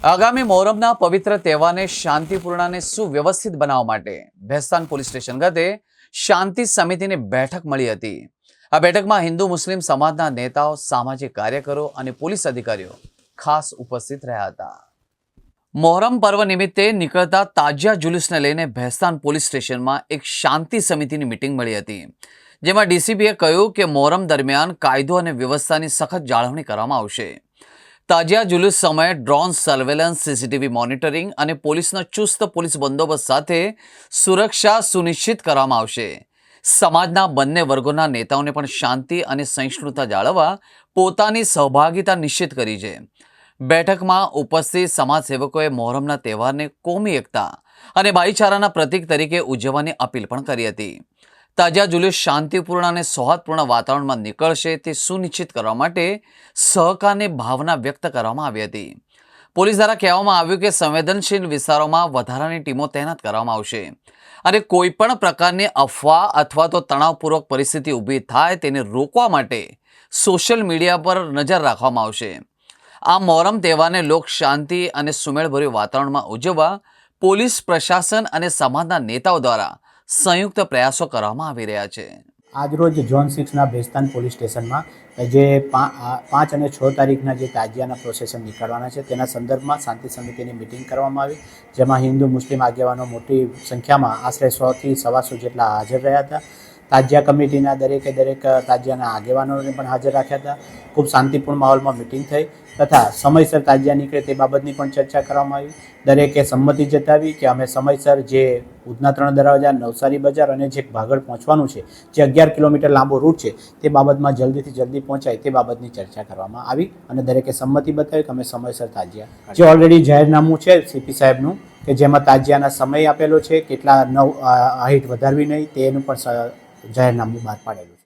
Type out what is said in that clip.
આગામી મોહરમના પવિત્ર તહેવારને શાંતિપૂર્ણ અને સુવ્યવસ્થિત બનાવવા માટે ભેસ્તાન પોલીસ સ્ટેશન ખાતે શાંતિ સમિતિની બેઠક મળી હતી. આ બેઠકમાં હિન્દુ, મુસ્લિમ સમાજના નેતાઓ, સામાજિક કાર્યકરો અને પોલીસ અધિકારીઓ ખાસ ઉપસ્થિત રહ્યા હતા. મોહરમ પર્વ નિમિત્તે નીકળતા તાજિયા જુલુસને લઈને ભેસ્તાન પોલીસ સ્ટેશનમાં એક શાંતિ સમિતિની મિટિંગ મળી હતી, જેમાં ડીસીપીએ કહ્યું કે મોહરમ દરમિયાન કાયદો અને વ્યવસ્થાની સખત જાળવણી કરવામાં આવશે. તાજિયા જુલુસ સમયે ડ્રોન સર્વેલન્સ, સીસીટીવી મોનિટરિંગ અને પોલીસનો ચુસ્ત પોલીસ બંદોબસ્ત સાથે સુરક્ષા સુનિશ્ચિત કરવામાં આવશે. સમાજના બંને વર્ગોના નેતાઓને પણ શાંતિ અને સહિષ્ણુતા જાળવવા પોતાની સહભાગિતા નિશ્ચિત કરી છે. બેઠકમાં ઉપસ્થિત સમાજસેવકોએ મોહરમના તહેવારને કોમી એકતા અને ભાઈચારાના પ્રતીક તરીકે ઉજવવાની અપીલ પણ કરી હતી. તાજા જુલુસ શાંતિપૂર્ણ અને સૌહાર્દપૂર્ણ વાતાવરણમાં નીકળશે તે સુનિશ્ચિત કરવા માટે સહકારની ભાવના વ્યક્ત કરવામાં આવી હતી. પોલીસ દ્વારા કહેવામાં આવ્યું કે સંવેદનશીલ વિસ્તારોમાં વધારાની ટીમો તૈનાત કરવામાં આવશે. અને કોઈ પણ પ્રકારની અફવા અથવા તો તણાવપૂર્વક પરિસ્થિતિ ઊભી થાય તેને રોકવા માટે સોશિયલ મીડિયા પર નજર રાખવામાં આવશે. આ મોહરમ તહેવારને લોક શાંતિ અને સુમેળભર્યું વાતાવરણમાં ઉજવવા પોલીસ પ્રશાસન અને સમાજના નેતાઓ દ્વારા સંયુક્ત પ્રયાસો કરવામાં આવી રહ્યા છે. આજરોજ ઝોન સિક્સના ભેસ્તાન પોલીસ સ્ટેશનમાં જે પાંચ અને છ તારીખના જે તાજિયાના પ્રોસેસન નીકળવાના છે, તેના સંદર્ભમાં શાંતિ સમિતિની મિટિંગ કરવામાં આવી, જેમાં હિન્દુ, મુસ્લિમ આગેવાનો મોટી સંખ્યામાં આશરે સોથી સવાસો જેટલા હાજર રહ્યા હતા. તાજિયા કમિટીના દરેકે દરેક તાજિયાના આગેવાનોને પણ હાજર રાખ્યા હતા. ખૂબ શાંતિપૂર્ણ માહોલમાં મિટિંગ થઈ તથા સમયસર તાજિયા નીકળે તે બાબતની પણ ચર્ચા કરવામાં આવી. દરેકે સંમતિ જતાવી કે અમે સમયસર જે ઉધના ત્રણ દરવાજા નવસારી બજાર અને જે ભાગળ પહોંચવાનું છે જે અગિયાર કિલોમીટર લાંબો રૂટ છે તે બાબતમાં જલ્દીથી જલ્દી પહોંચાય તે બાબતની ચર્ચા કરવામાં આવી અને દરેકે સંમતિ બતાવી કે અમે સમયસર તાજિયા જે ઓલરેડી જાહેરનામું છે સીપી સાહેબનું કે જેમાં તાજિયાના સમય આપેલો છે કેટલા નવ હાઈટ વધારવી નહીં તેનું પણ જાહેરનામું બહાર પાડેલું